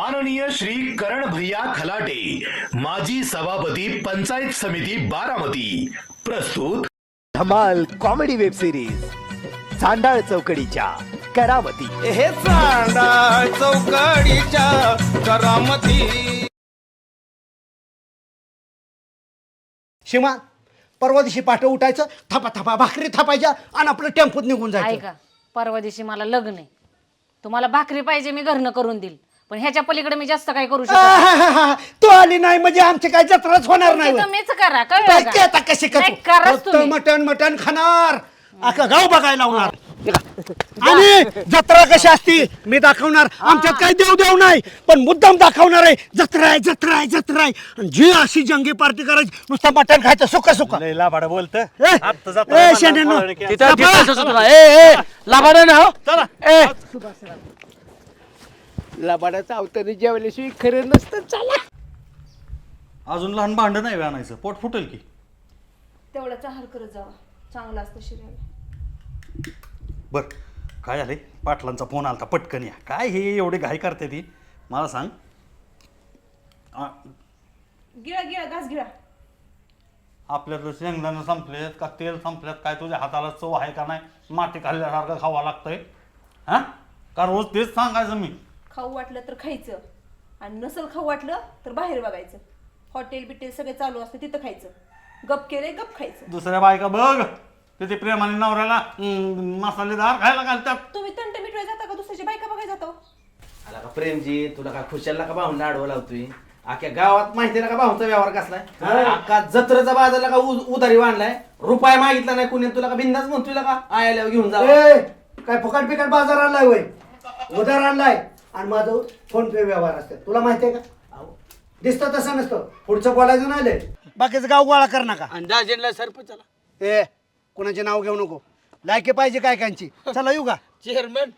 माननीय श्री करण भैया खलाटे माजी सभापती पंचायत समिती बारामती. प्रस्तुत धमाल कॉमेडी वेब सिरीज चांडाळ चौकडीच्या करावती हे चांडा चौकडीच्या करामती. शिमा परवा दिवशी पाठ उठायचं थापा थापा भाकरी थापायच्या आणि आपलं टेम्पोत निघून जायचं. ऐका परवा दिवशी मला लग्न आहे. तुम्हाला भाकरी पाहिजे मी घरनं करून देईल. पण ह्याच्या पलीकडे मी जास्त काय करू शकत. आहाहाहा, तू आली नाही म्हणजे आमची काय जत्राच होणार नाही होय. तुम्हीच करा कळलं काय का? ते आता कशी नाही, कराच फक्त तुम्ही. मटण मटण खाणार. अख्खा गाव बघायला लावणार. आणि जत्रा कशी असती? मी दाखवणार. आमच्यात काही देव देव नाही पण मुद्दाम दाखवणार आहे. जत्रा आहे जत्रा आहे जत्रा आहे आणि जी अशी जंगी पार्टी करायची नुसतं मटण खायचं सुका सुका लाभाड बोलत. ए, ए, शेंड्यानो, लबाडाचं अवतरी जेवल्याशिवाय खरं नसतं. चला. अजून लहान भांड नाही आणायचं. पोट फुटेल की. तेवढाचा हाल करत जावा. चांगला असतं शरीराला बर काय झालंय? पाटलांचा फोन आलता. पटकन या. काय हे एवढे घाई करते ती? मला सांग. आ, गिळा गिळा घास गिळा. आपल्यातलं शेंगदाणं संपलेत का तेल संपल्यात काय तुझ्या हाताला चव आहे का नाही? माती खाल्ल्यासारखं खावं लागतंय. हा? का रोज तेच सांगायचं मी? खाऊ वाटलं तर खायचं. आणि नसल खाऊ वाटलं तर बाहेर बघायचं. हॉटेल बिटेल सगळे चालू असतं तिथं खायचं. गप केलंय गप खायचं. दुसऱ्या बायका बघ तिथे प्रेमाने नवऱ्याला हम्म, मसालेदार खायला घालतात. तुम्ही तंट मिटवाय जाता का? दुसऱ्याची बायका बघायला जाता हो? आला का प्रेमजी तुला का खुशालला का भाऊंना आडवं लावतोय? अख्ख्या गावात माहिती ना का भाऊंचा व्यवहार कसलाय अख्खा जत्रेचा बाजारला का उ- उधारी वाढलाय रुपये मागितला नाही कुणी? तुला का बिंदाच म्हणतोय का? आयाला घेऊन जा. ए, काय फुकट बिकट बाजार आणलाय वय? उधार आणलाय. आणि माझं फोन पे व्यवहार असते तुला माहिती आहे का? दिसतं तसं नसतं. पुढचं बोलायचं नाही लय. बाकीचं गाव गोळा कर नका. अंदाजेला सरपंचाला ए कुणाचे नाव घेऊ नको. लायकी पाहिजे काय कांची चला येऊ का? चेअरमन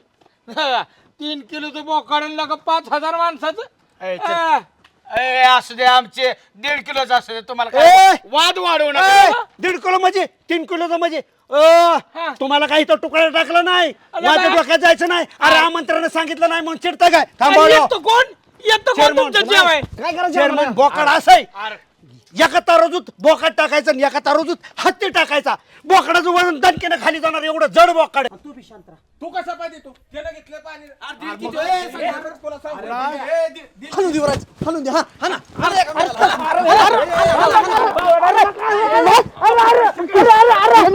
तीन किलोचं बोकाडायला का पाच हजार माणसाचं. ए, असू दे आमचे दीड किलोचं असू दे तुम्हाला ए! काय? वाद वाढवू ए, नका दीड किलो म्हणजे तीन किलोचं म्हणजे अ, तुम्हाला काही तो तुकडा टाकला नाही माझ्या डोक्यात जायचं नाही अरे आमंत्रण सांगितलं नाही म्हणून चिडतं काय थांबा अरे, येतो कोण येतो कोण तुमचं जेवाय काय करायचं चेअरमन बोकाड असं आहे एका तारोजूत बोकाड टाकायचं आणि एका तारोजूत हत्ती टाकायचा बोकडाचं वजन दणकेनं खाली जाणार एवढं जड बोकाड तू बी शांत राहा. तू कसा पाहिजे तू त्यानं घेतलं पाणी हाणून दे दे हा हा ना अरे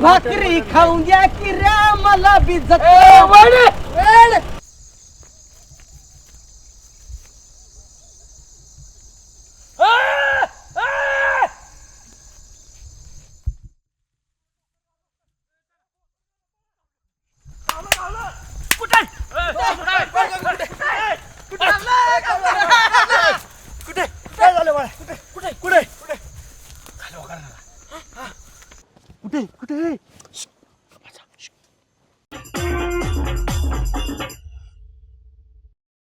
भाकरी खाऊन द्या की रे मला बी काय झालं बाळा कुठे कुठे कुठे कुठे कुठे